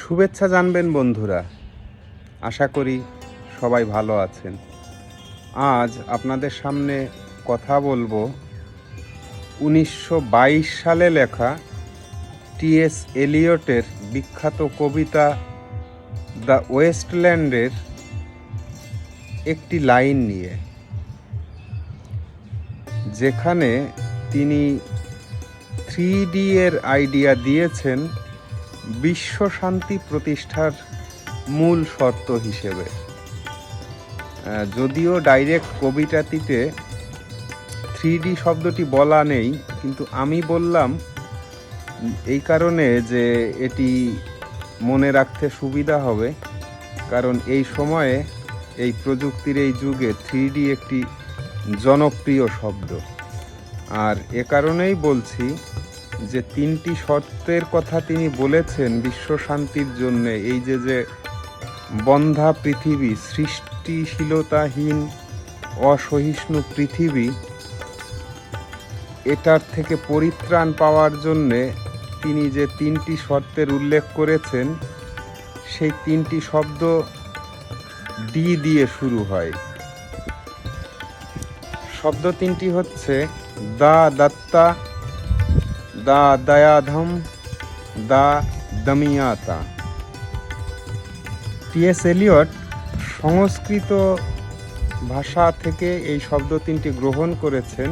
শুভেচ্ছা জানবেন বন্ধুরা। আশা করি সবাই ভালো আছেন। আজ আপনাদের সামনে কথা বলব উনিশশো বাইশ সালে লেখা টিএস এলিয়টের বিখ্যাত কবিতা দ্য ওয়েস্টল্যান্ডের একটি লাইন নিয়ে, যেখানে তিনি থ্রি ডি এর আইডিয়া দিয়েছেন বিশ্ব শান্তি প্রতিষ্ঠার মূল শর্ত হিসেবে। যদিও ডাইরেক্ট কবিতাটিতে থ্রি ডি শব্দটি বলা নেই, কিন্তু আমি বললাম এই কারণে যে এটি মনে রাখতে সুবিধা হবে, কারণ এই সময়ে এই প্রযুক্তির এই যুগে থ্রি একটি জনপ্রিয় শব্দ। আর এ কারণেই বলছি যে তিনটি শর্তের কথা তিনি বলেছেন বিশ্ব শান্তির জন্য, এই যে যে বন্ধা পৃথিবী, সৃষ্টিশীলতাহীন, অসহিষ্ণু পৃথিবী, এটার থেকে পরিত্রাণ পাওয়ার জন্যে তিনি যে তিনটি শর্তের উল্লেখ করেছেন, সেই তিনটি শব্দ ডি দিয়ে শুরু হয়। শব্দ তিনটি হচ্ছে দা, দত্তা দা দয়াধম, দা দমিয়াতা। টিএস এলিয়ট সংস্কৃত ভাষা থেকে এই শব্দ তিনটি গ্রহণ করেছেন,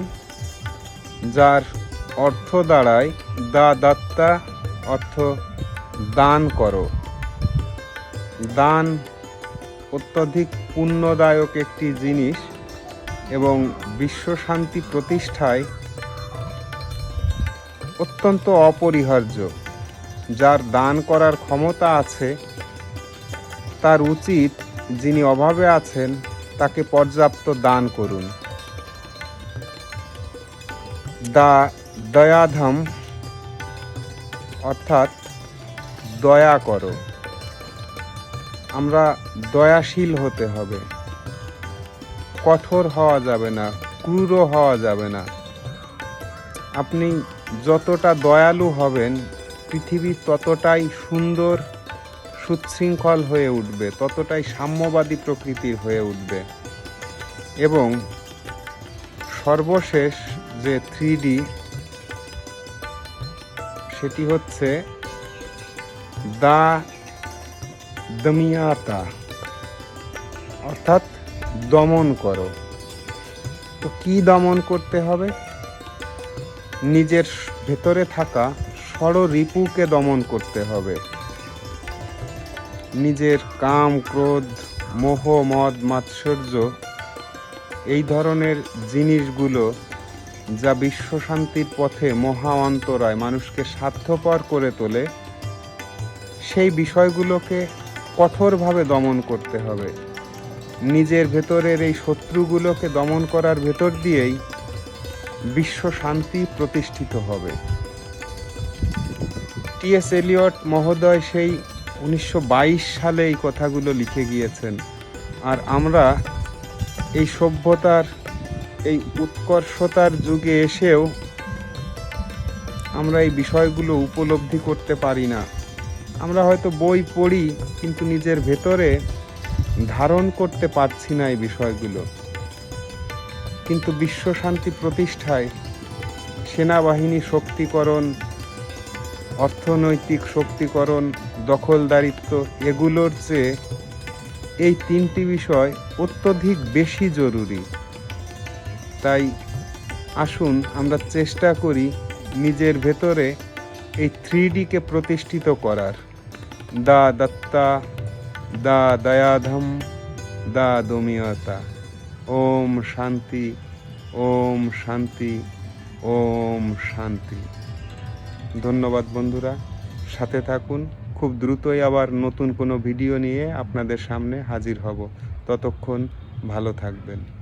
যার অর্থ দাঁড়ায় দা দাত্তা, অর্থ দান করো। দান অত্যধিক পুণ্যদায়ক একটি জিনিস এবং বিশ্ব শান্তি প্রতিষ্ঠায় অত্যন্ত অপরিহার্য। যার দান করার ক্ষমতা আছে, তার উচিত যিনি অভাবে আছেন, তাকে পর্যাপ্ত দান করুন। দা দয়াধম, অর্থাৎ দয়া করো। আমরা দয়াশীল হতে হবে। কঠোর হওয়া যাবে না ক্রূরও হওয়া যাবে না। আপনি যতটা দয়ালু হবেন, পৃথিবী ততটাই সুন্দর, সুশৃঙ্খল হয়ে উঠবে, ততটাই সাম্যবাদী প্রকৃতির হয়ে উঠবে। এবং সর্বশেষ যে থ্রি সেটি হচ্ছে দা দমিয়াতা, অর্থাৎ দমন করো। তো কি দমন করতে হবে? নিজের ভেতরে থাকা ষড়রিপুকে দমন করতে হবে। নিজের কাম, ক্রোধ, মোহ, মদ, মাৎসর্য এই ধরনের জিনিসগুলো যা বিশ্ব শান্তির পথে মহা অন্তরায় মানুষকে স্বার্থপর করে তোলে, সেই বিষয়গুলোকে কঠোরভাবে দমন করতে হবে। নিজের ভেতরের এই শত্রুগুলোকে দমন করার ভেতর দিয়েই বিশ্ব শান্তি প্রতিষ্ঠিত হবে। টিএস এলিয়ট মহোদয় সেই উনিশশো বাইশ সালে এই কথাগুলো লিখে গিয়েছেন। আর আমরা এই সভ্যতার, এই উৎকর্ষতার যুগে এসেও আমরা এই বিষয়গুলো উপলব্ধি করতে পারি না। আমরা হয়তো বই পড়ি, কিন্তু নিজের ভেতরে ধারণ করতে পারছি না এই বিষয়গুলো। কিন্তু বিশ্ব শান্তি প্রতিষ্ঠায় সেনাবাহিনী শক্তিকরণ, অর্থনৈতিক শক্তিকরণ, দখলদারিত্ব এগুলোর চেয়ে এই তিনটি বিষয় অত্যধিক বেশি জরুরি। তাই আসুন আমরা চেষ্টা করি নিজের ভেতরে এই থ্রি ডিকে প্রতিষ্ঠিত করার। দা দত্তা, দা দয়াধম, দা দমিয়তা। ওম শান্তি ওম শান্তি ওম শান্তি। ধন্যবাদ বন্ধুরা, সাথে থাকুন। খুব দ্রুতই আবার নতুন কোনো ভিডিও নিয়ে আপনাদের সামনে হাজির হব। ততক্ষণ ভালো থাকবেন।